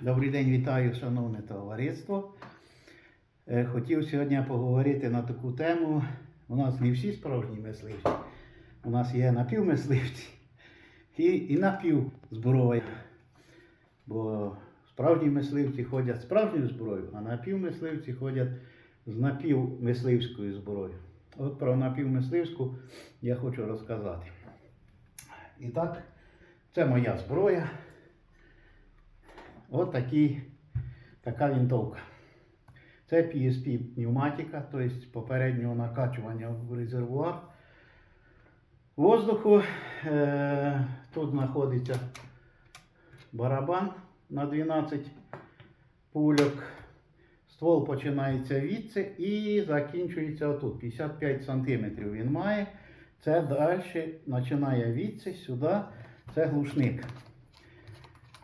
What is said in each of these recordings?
Добрий день, вітаю, шановне товариство. Е, Хотів сьогодні поговорити на таку тему. У нас не всі справжні мисливці. У нас є напівмисливці і, і напівзброя. Бо справжні мисливці ходять з справжньою зброєю, а напівмисливці ходять з напівмисливською зброєю. От про напівмисливську я хочу розказати. І так, це моя зброя. От такий, така винтовка. Це PSP пневматика, тобто попереднього накачування в резервуар воздуху. Е, тут знаходиться барабан на 12 пульок. Ствол починається відси і закінчується отут. 55 см він має. Це далі починає відси сюди. Це глушник.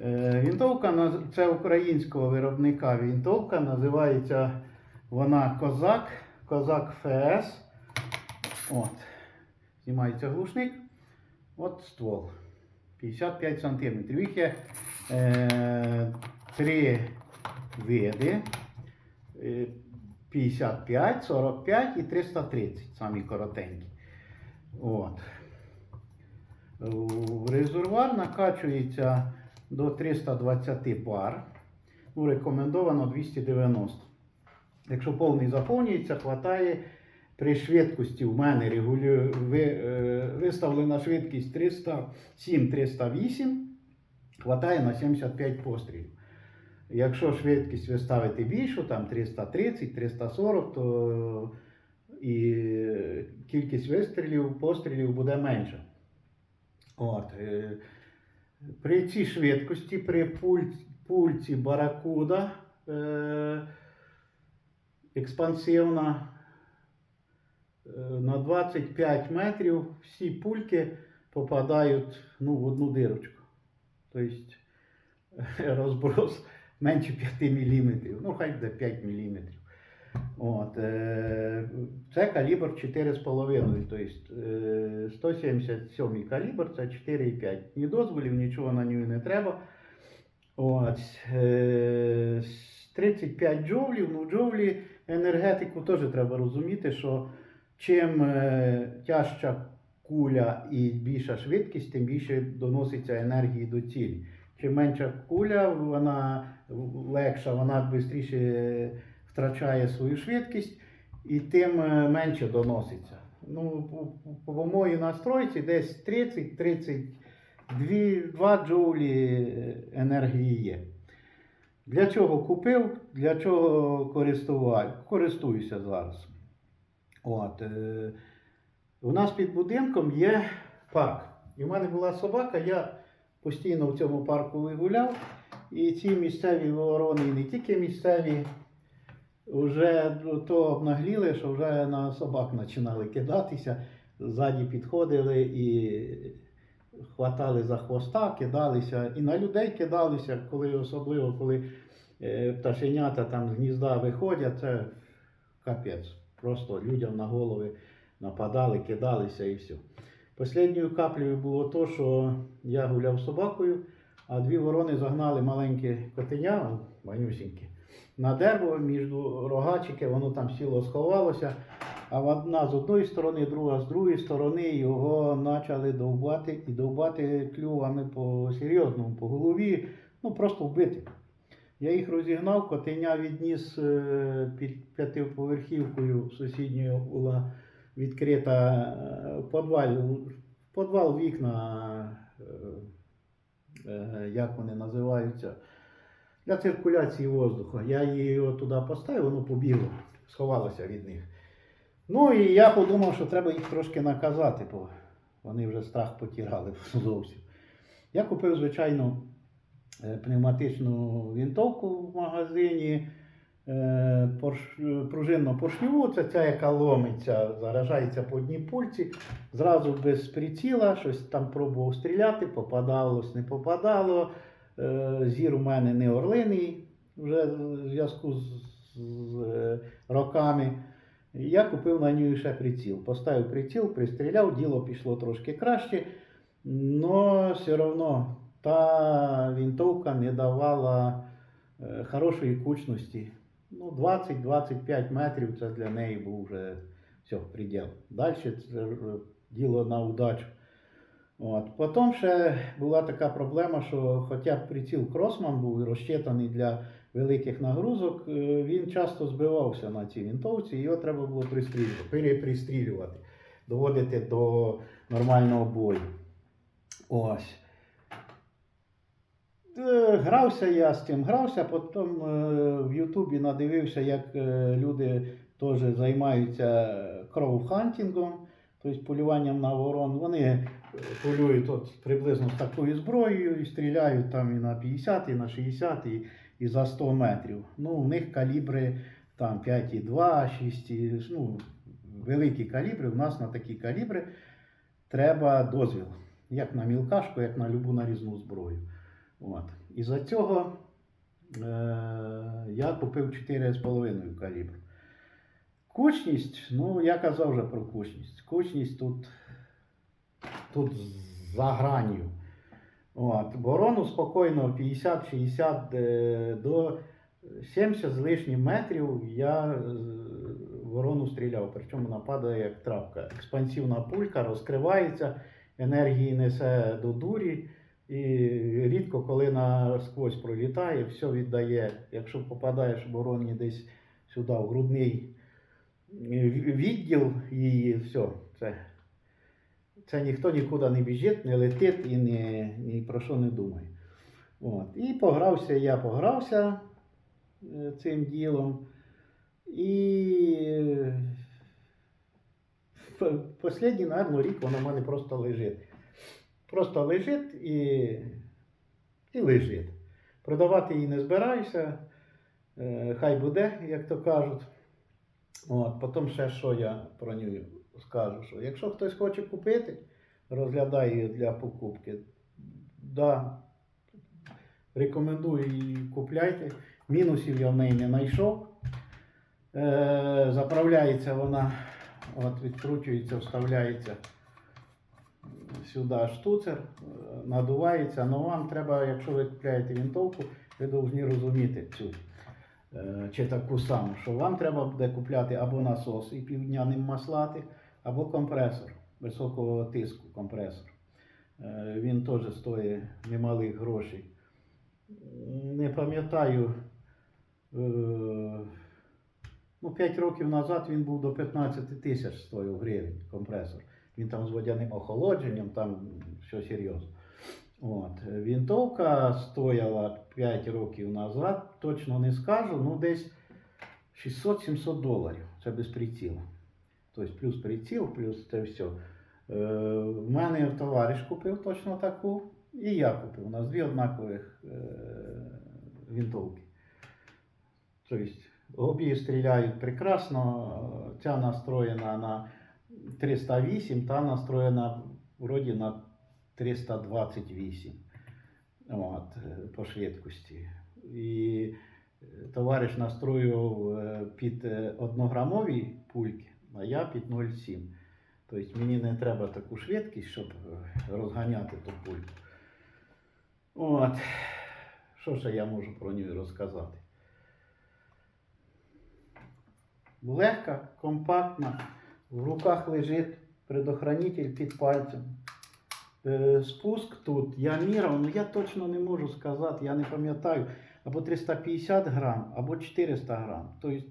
Е, Вінтовка це українського виробника вінтовка, називається вона Козак, Козак ФС. От. Знімається глушник. От ствол. 55 см. Їх є е, три види. Е, 55, 45 і 330, самі коротенькі. От. В резервуар накачується до 320 бар. Ну, рекомендовано 290. Якщо повний заповнюється, хватає при швидкості в мене регулю... е, виставлена швидкість 307-308, хватає на 75 пострілів. Якщо швидкість ви ставите більшу, там 330-340, то і кількість вистрілів, пострілів буде менша. От. Е, При цій швидкості, при пульці, пульці Баракуда е, експансивна е, на 25 метрів всі пульки попадають ну, в одну дирочку. Тобто розброс менше 5 мм. Ну, хай буде 5 мм. От, е, це калібр 4,5, тобто е, 177 калібр, це 4,5. Ні дозволів, нічого на нього не треба. От, е, 35 джоулів, ну джоулі енергетику теж треба розуміти, що чим е, тяжча куля і більша швидкість, тим більше доноситься енергії до цілі. Чим менша куля, вона легша, вона швидше втрачає свою швидкість і тим е, менше доноситься. Ну, по, моїй настройці десь 30-32 джоулі енергії є. Для чого купив, для чого користуюся зараз. От, е, у нас під будинком є парк. І в мене була собака, я постійно в цьому парку вигуляв. І ці місцеві ворони, і не тільки місцеві, вже то обнагліли, що вже на собак починали кидатися, ззаді підходили і хватали за хвоста, кидалися, і на людей кидалися, коли особливо коли е, пташенята там з гнізда виходять, це капець. Просто людям на голови нападали, кидалися і все. Послідньою каплею було то, що я гуляв собакою, а дві ворони загнали маленьке котеня, манюсіньке, на дерево між рогачики, воно там сіло сховалося. А одна з одної сторони, друга з другої сторони його почали довбати і довбати клювами по серйозному, по голові, ну просто вбити. Я їх розігнав, котеня відніс е, під п'ятиповерхівкою сусідньою була відкрита е, подвал, подвал вікна, е, як вони називаються, для циркуляції воздуху. Я її туди поставив, воно побігло, сховалося від них. Ну і я подумав, що треба їх трошки наказати, бо вони вже страх потірали зовсім. Я купив, звичайно, е, пневматичну вінтовку в магазині. е, порш- Пружинно-поршньову, це ця, яка ломиться, заражається по одній пульці, зразу без приціла, щось там пробував стріляти, попадалось, не попадало. Е, Зір у мене не орлиний вже в зв'язку з, з е, роками. Я купив на нього ще приціл. Поставив приціл, пристріляв, діло пішло трошки краще, але все одно та вінтовка не давала е, хорошої кучності. Ну, 20-25 метрів це для неї був вже все, приділ. Далі це діло на удачу. От. Потім ще була така проблема, що хоча приціл Кросман був розчитаний для великих нагрузок, е, він часто збивався на цій вінтовці, його треба було пристрілювати, перепристрілювати, доводити до нормального бою. Ось. Е, Грався я з цим, грався, потім е, в Ютубі надивився, як люди теж займаються кроуфхантингом, тобто полюванням на ворон. Вони е, полюють от приблизно з такою зброєю і стріляють там і на 50, і на 60, і, за 100 метрів. Ну, у них калібри там 5,2, 6, ну, великі калібри. У нас на такі калібри треба дозвіл. Як на мілкашку, як на любу нарізну зброю. От. І за цього е, я купив 4,5 калібр. Кучність, ну я казав вже про кучність. Кучність тут, тут за гранью. От. Ворону спокійно 50-60 е, до 70 з лишнім метрів я е, ворону стріляв, причому вона падає як трапка. Експансивна пулька розкривається, енергії несе до дурі. І рідко, коли насквозь пролітає, все віддає. Якщо попадаєш в вороні десь сюди, в грудний відділ її, все, це, це ніхто нікуди не біжить, не летить і ні, ні про що не думає. От. І погрався я, погрався е, цим ділом. І е, п- Послідній, мабуть, рік вона в мене просто лежить. Просто лежить і, і лежить. Продавати її не збираюся. Е, Хай буде, як то кажуть. От, потім ще що я про нього скажу, що якщо хтось хоче купити, розглядає її для покупки, да, рекомендую її купляйте. Мінусів я в неї не знайшов. Е, заправляється вона, от відкручується, вставляється сюди штуцер, надувається. але вам треба, якщо ви купляєте винтовку, ви повинні розуміти цю чи таку саму, що вам треба буде купляти або насос і півдня ним маслати, або компресор високого тиску компресор. Е, Він теж стоїть немалих грошей. Не пам'ятаю, е, ну, 5 років назад він був до 15 тисяч стоїв гривень компресор. Він там з водяним охолодженням, там все серйозно. От. Вінтовка стояла 5 років назад, точно не скажу, ну десь 600-700 доларів. Це без приціла. Тобто плюс приціл, плюс це все. Е, в мене товариш купив точно таку, і я купив. У нас дві однакових е, вінтовки. Тобто обі стріляють прекрасно. Ця настроєна на 308, та настроєна вроді на 328 от, е, по швидкості. І е, товариш настроював е, під однограмові пульки, а я під 0,7. Тобто мені не треба таку швидкість, щоб розганяти ту пульку. От. Що ще я можу про нього розказати? Легка, компактна, в руках лежить предохранитель під пальцем. Е, Спуск тут я міряв, ну я точно не можу сказати, я не пам'ятаю, або 350 грам, або 400 грам. Тобто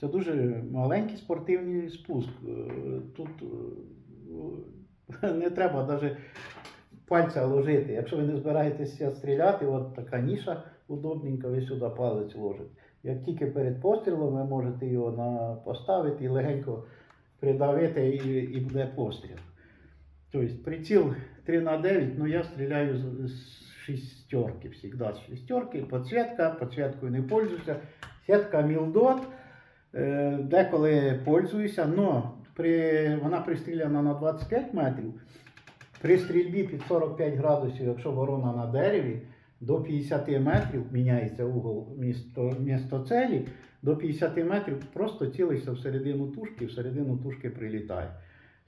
це дуже маленький спортивний спуск. Е, Тут е, не треба навіть пальця ложити. Якщо ви не збираєтеся стріляти, от така ніша удобненька, ви сюди палець ложите. Як тільки перед пострілом ви можете його поставити і легенько придавити і, і буде постріл. Тобто приціл 3 на 9, ну я стріляю з, шістерки, завжди з шістерки, підсвітка, підсвіткою не пользуюся. Сітка Мілдот, е, деколи пользуюся, але при, вона пристріляна на 25 метрів. При стрільбі під 45 градусів, якщо ворона на дереві, до 50 метрів міняється угол місто, місто целі, до 50 метрів просто цілишся всередину тушки, всередину тушки прилітає.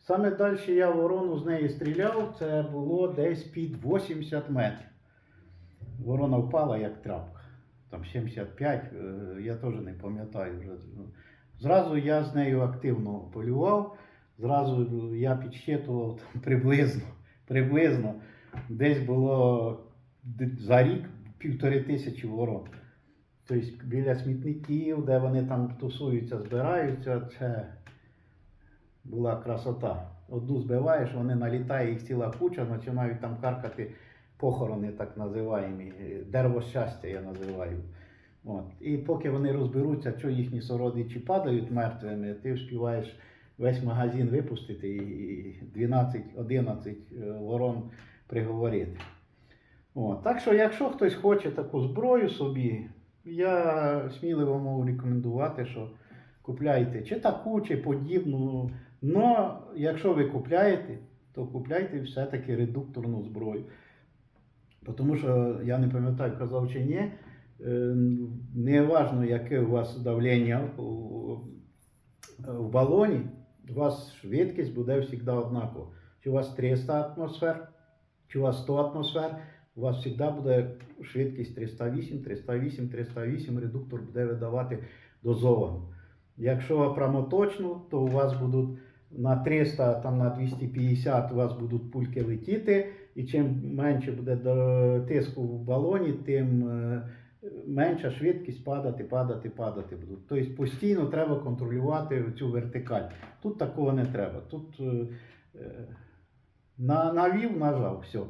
Саме далі я ворону з неї стріляв, це було десь під 80 метрів. Ворона впала як трапка. там 75, е, я теж не пам'ятаю Зразу я з нею активно полював, зразу я підсчитував там, приблизно, приблизно десь було за рік півтори тисячі ворон. Тобто біля смітників, де вони там тусуються, збираються, це була красота. Одну збиваєш, вони налітає, їх ціла куча, починають там каркати похорони, так називаємо, дерево щастя я називаю. От. І поки вони розберуться, що їхні сородичі падають мертвими, ти вспіваєш весь магазин випустити і 12-11 е, ворон приговорити. От. Так що, якщо хтось хоче таку зброю собі, я сміливо можу рекомендувати, що купляйте чи таку, чи подібну. Но якщо ви купляєте, то купляйте все-таки редукторну зброю. Тому що я не пам'ятаю, казав чи ні, е, не важно, яке у вас давлення в балоні, у вас швидкість буде завжди однакова. Чи у вас 300 атмосфер, чи у вас 100 атмосфер, у вас завжди буде швидкість 308, 308, 308, редуктор буде видавати дозовано. Якщо прямо точно, то у вас будуть на 300, там на 250 у вас будуть пульки летіти, і чим менше буде тиску в балоні, тим е, менша швидкість падати, падати, падати будуть. Тобто постійно треба контролювати цю вертикаль. Тут такого не треба. Тут е, е, на, навів, нажав, все.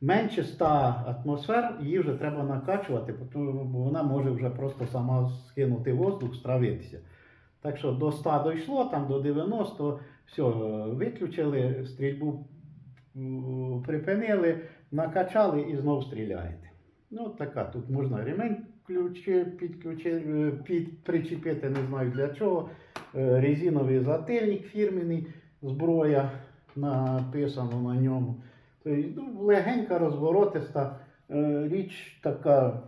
Менше 100 атмосфер, її вже треба накачувати, бо вона може вже просто сама скинути воздух, стравитися. Так що до 100 дійшло, там до 90, все, виключили, стрільбу припинили, накачали і знов стріляєте. Ну, така, тут можна ремень ключі, підключи, е, під, причепити, не знаю для чого. Е, Резиновий затильник фірменний, зброя написано на ньому. Тобто, ну, легенька, розворотиста е, річ така,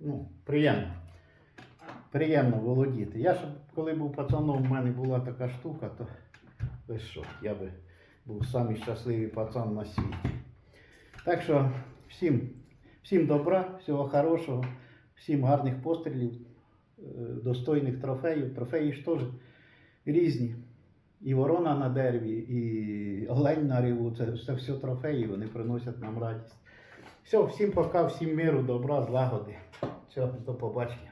ну, приємна. Приємно володіти. Я ж коли був пацаном, в мене була така штука, то ви що, я би був самий щасливий пацан на світі. Так що всім, всім добра, всього хорошого, всім гарних пострілів, е, достойних трофеїв. Трофеї ж теж різні. І ворона на дереві, і олень на ріву, це, це все трофеї, вони приносять нам радість. Все, всім пока, всім миру, добра, злагоди. Все, до побачення.